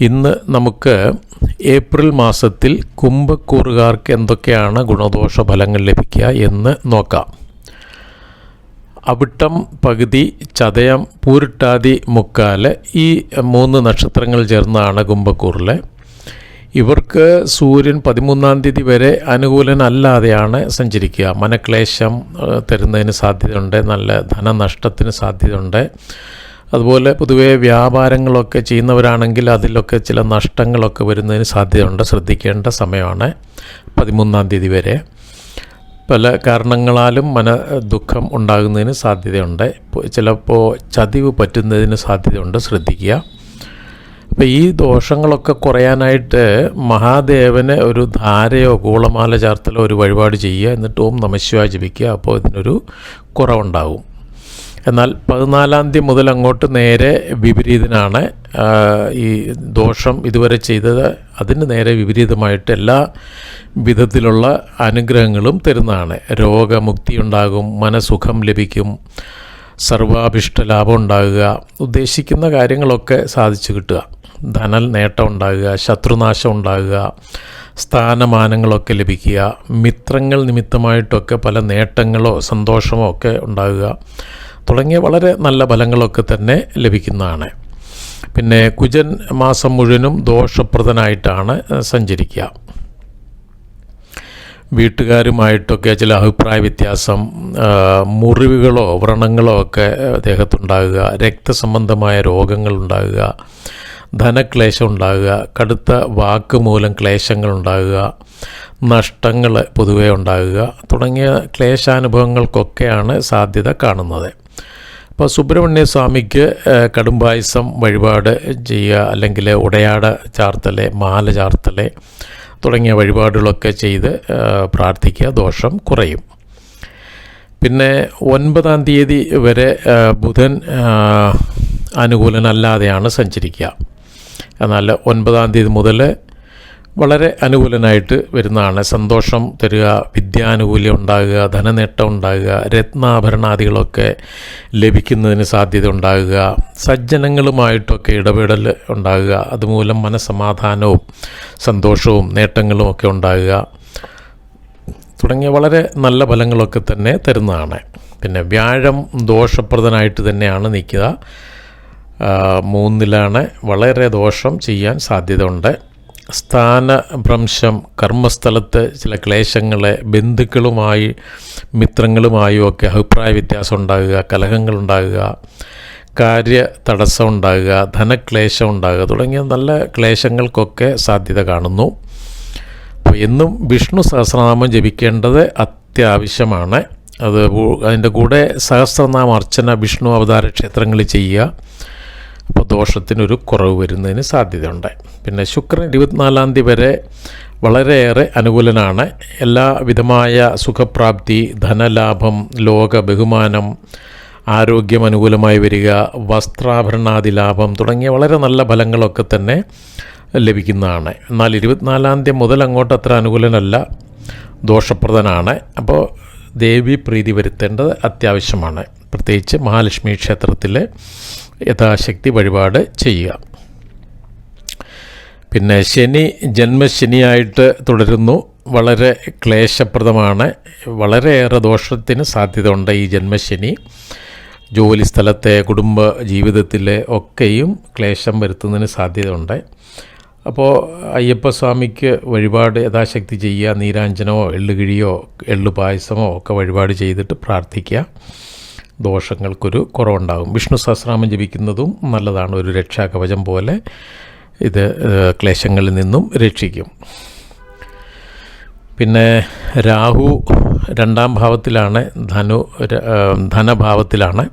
ഇന്ന് നമുക്ക് ഏപ്രിൽ മാസത്തിൽ കുംഭക്കൂറുകാർക്ക് എന്തൊക്കെയാണ് ഗുണദോഷ ഫലങ്ങൾ ലഭിക്കുക എന്ന് നോക്കാം. അവിട്ടം പകുതി ചതയം പൂരിട്ടാതി മുക്കാൽ ഈ മൂന്ന് നക്ഷത്രങ്ങൾ ചേർന്നാണ് കുംഭക്കൂറിലെ. ഇവർക്ക് സൂര്യൻ പതിമൂന്നാം തീയതി വരെ അനുകൂലനല്ലാതെയാണ് സഞ്ചരിക്കുക. മനക്ലേശം തരുന്നതിന് സാധ്യതയുണ്ട്. നല്ല ധനനഷ്ടത്തിന് സാധ്യതയുണ്ട്. അതുപോലെ പൊതുവേ വ്യാപാരങ്ങളൊക്കെ ചെയ്യുന്നവരാണെങ്കിൽ അതിലൊക്കെ ചില നഷ്ടങ്ങളൊക്കെ വരുന്നതിന് സാധ്യതയുണ്ട്. ശ്രദ്ധിക്കേണ്ട സമയമാണ് പതിമൂന്നാം തീയതി വരെ. പല കാരണങ്ങളാലും മന ദുഃഖം ഉണ്ടാകുന്നതിന് സാധ്യതയുണ്ട്. ചിലപ്പോൾ ചതിവ് പറ്റുന്നതിന് സാധ്യതയുണ്ട്. ശ്രദ്ധിക്കുക. അപ്പോൾ ഈ ദോഷങ്ങളൊക്കെ കുറയാനായിട്ട് മഹാദേവന് ഒരു ധാരയോ കൂളമാല ചാർത്തലോ ഒരു വഴിപാട് ചെയ്യുക. എന്നിട്ട് ഓം നമശിവായ ജപിക്കുക. അപ്പോൾ ഇതിനൊരു കുറവുണ്ടാകും എന്നാൽ പതിനാലാം തീയതി മുതൽ അങ്ങോട്ട് നേരെ വിപരീതനാണ്. ഈ ദോഷം ഇതുവരെ ചെയ്തത് അതിന് നേരെ വിപരീതമായിട്ട് എല്ലാ വിധത്തിലുള്ള അനുഗ്രഹങ്ങളും തരുന്നതാണ്. രോഗമുക്തി ഉണ്ടാകും മനസുഖം ലഭിക്കും സർവാഭിഷ്ട ലാഭം ഉണ്ടാകുക ഉദ്ദേശിക്കുന്ന കാര്യങ്ങളൊക്കെ സാധിച്ചു കിട്ടുക. ധനൽ നേട്ടം ഉണ്ടാകുക ശത്രുനാശം ഉണ്ടാകുക സ്ഥാനമാനങ്ങളൊക്കെ ലഭിക്കുക മിത്രങ്ങൾ നിമിത്തമായിട്ടൊക്കെ പല നേട്ടങ്ങളോ സന്തോഷമോ ഒക്കെ ഉണ്ടാകുക. തുടങ്ങിയ വളരെ നല്ല ഫലങ്ങളൊക്കെ തന്നെ ലഭിക്കുന്നതാണ്. പിന്നെ കുജൻ മാസം മുഴുവനും ദോഷപ്രദനായിട്ടാണ് സഞ്ചരിക്കുക. വീട്ടുകാരുമായിട്ടൊക്കെ ചില അഭിപ്രായ വ്യത്യാസം മുറിവുകളോ വ്രണങ്ങളോ ഒക്കെ ദേഹത്തുണ്ടാകുക രക്തസംബന്ധമായ രോഗങ്ങൾ ഉണ്ടാകുക ധനക്ലേശം ഉണ്ടാകുക കടുത്ത വാക്ക് മൂലം ക്ലേശങ്ങൾ ഉണ്ടാകുക നഷ്ടങ്ങൾ പൊതുവെ ഉണ്ടാകുക തുടങ്ങിയ ക്ലേശാനുഭവങ്ങൾക്കൊക്കെയാണ് സാധ്യത കാണുന്നത്. അപ്പോൾ സുബ്രഹ്മണ്യ സ്വാമിക്ക് കടുംപായസം വഴിപാട് ചെയ്യുക അല്ലെങ്കിൽ ഉടയാട ചാർത്തൽ മാല ചാർത്തൽ തുടങ്ങിയ വഴിപാടുകളൊക്കെ ചെയ്ത് പ്രാർത്ഥിക്കുക ദോഷം കുറയും. പിന്നെ ഒൻപതാം തീയതി വരെ ബുധൻ അനുകൂലനല്ലാതെയാണ് സഞ്ചരിക്കുക. എന്നാൽ ഒൻപതാം തീയതി മുതൽ വളരെ അനുകൂലനായിട്ട് വരുന്നതാണ്. സന്തോഷം തരിക വിദ്യാനുകൂല്യം ഉണ്ടാകുക ധനനേട്ടം ഉണ്ടാകുക രത്നാഭരണാദികളൊക്കെ ലഭിക്കുന്നതിന് സാധ്യത ഉണ്ടാകുക സജ്ജനങ്ങളുമായിട്ടൊക്കെ ഇടപെടൽ ഉണ്ടാകുക അതുമൂലം മനസ്സമാധാനവും സന്തോഷവും നേട്ടങ്ങളും ഒക്കെ ഉണ്ടാകുക തുടങ്ങിയ വളരെ നല്ല ഫലങ്ങളൊക്കെ തന്നെ തരുന്നതാണ്. പിന്നെ വ്യാഴം ദോഷപ്രദനായിട്ട് തന്നെയാണ് നിൽക്കുക. മൂന്നിലാണ് വളരെ ദോഷം ചെയ്യാൻ സാധ്യത ഉണ്ട് സ്ഥാനഭ്രംശം കർമ്മസ്ഥലത്ത് ചില ക്ലേശങ്ങളെ ബന്ധുക്കളുമായി മിത്രങ്ങളുമായും ഒക്കെ അഭിപ്രായ വ്യത്യാസം ഉണ്ടാകുക കലഹങ്ങൾ ഉണ്ടാകുക കാര്യ തടസ്സം ഉണ്ടാകുക ധനക്ലേശം ഉണ്ടാകുക തുടങ്ങിയ നല്ല ക്ലേശങ്ങൾക്കൊക്കെ സാധ്യത കാണുന്നു. അപ്പോൾ എന്നും വിഷ്ണു സഹസ്രനാമം ജപിക്കേണ്ടത് അത്യാവശ്യമാണ്. അത് അതിന്റെ കൂടെ സഹസ്രനാമ അർച്ചന വിഷ്ണു അവതാര ക്ഷേത്രങ്ങളിൽ ചെയ്യുക. അപ്പോൾ ദോഷത്തിനൊരു കുറവ് വരുന്നതിന് സാധ്യതയുണ്ട്. പിന്നെ ശുക്രൻ ഇരുപത്തിനാലാം തീയതി വരെ വളരെയേറെ അനുകൂലനാണ്. എല്ലാവിധമായ സുഖപ്രാപ്തി ധനലാഭം ലോക ബഹുമാനം ആരോഗ്യം അനുകൂലമായി വരിക വസ്ത്രാഭരണാദി ലാഭം തുടങ്ങിയ വളരെ നല്ല ഫലങ്ങളൊക്കെ തന്നെ ലഭിക്കുന്നതാണ്. എന്നാൽ ഇരുപത്തിനാലാം തീയതി മുതൽ അങ്ങോട്ട് അത്ര അനുകൂലനല്ല ദോഷപ്രദനാണ്. അപ്പോൾ ദേവി പ്രീതി വരുത്തേണ്ടത് അത്യാവശ്യമാണ്. പ്രത്യേകിച്ച് മഹാലക്ഷ്മി ക്ഷേത്രത്തിൽ യഥാശക്തി വഴിപാട് ചെയ്യുക. പിന്നെ ശനി ജന്മശനിയായിട്ട് തുടരുന്നു. വളരെ ക്ലേശപ്രദമാണ്. വളരെയേറെ ദോഷത്തിന് സാധ്യതയുണ്ട് ഈ ജന്മശനി ജോലി സ്ഥലത്തെ കുടുംബ ജീവിതത്തിലെ ഒക്കെയും ക്ലേശം വരുത്തുന്നതിന് സാധ്യതയുണ്ട്. അപ്പോൾ അയ്യപ്പസ്വാമിക്ക് വഴിപാട് യഥാശക്തി ചെയ്യുക നീരാഞ്ജനമോ എള്ളുകിഴിയോ എള്ളു പായസമോ ഒക്കെ വഴിപാട് ചെയ്തിട്ട് പ്രാർത്ഥിക്കുക. ദോഷങ്ങൾക്കൊരു കുറവുണ്ടാകും. വിഷ്ണു സഹസ്രാമം ജപിക്കുന്നതും നല്ലതാണ്. ഒരു രക്ഷാകവചം പോലെ ഇത് ക്ലേശങ്ങളിൽ നിന്നും രക്ഷിക്കും. പിന്നെ രാഹു രണ്ടാം ഭാവത്തിലാണ് ധനു ധനഭാവത്തിലാണ്.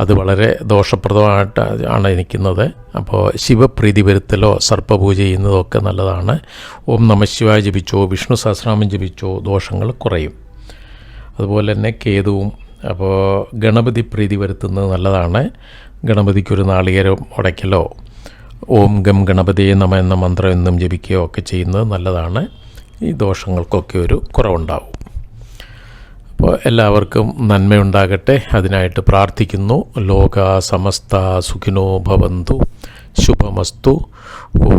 അത് വളരെ ദോഷപ്രദമായിട്ട് ആണ് ഇരിക്കുന്നത് അപ്പോൾ ശിവപ്രീതി വരുത്തലോ സർപ്പപൂജ ചെയ്യുന്നതോ ഒക്കെ നല്ലതാണ്. ഓം നമശിവായ ജപിച്ചോ വിഷ്ണു സഹസ്രാമം ജപിച്ചോ ദോഷങ്ങൾ കുറയും. അതുപോലെ തന്നെ കേതുവും അപ്പോൾ ഗണപതി പ്രീതി വരുത്തുന്നത് നല്ലതാണ്. ഗണപതിക്കൊരു നാളികേരം ഉടയ്ക്കലോ ഓം ഗം ഗണപതിയെ നമ എന്ന മന്ത്രം എന്നും ജപിക്കുകയോ ഒക്കെ ചെയ്യുന്നത് നല്ലതാണ്. ഈ ദോഷങ്ങൾക്കൊക്കെ ഒരു കുറവുണ്ടാവും. അപ്പോൾ എല്ലാവർക്കും നന്മയുണ്ടാകട്ടെ. അതിനായിട്ട് പ്രാർത്ഥിക്കുന്നു. ലോക സമസ്ത സുഖിനോ ഭവന്തു. ശുഭമസ്തു. ഓ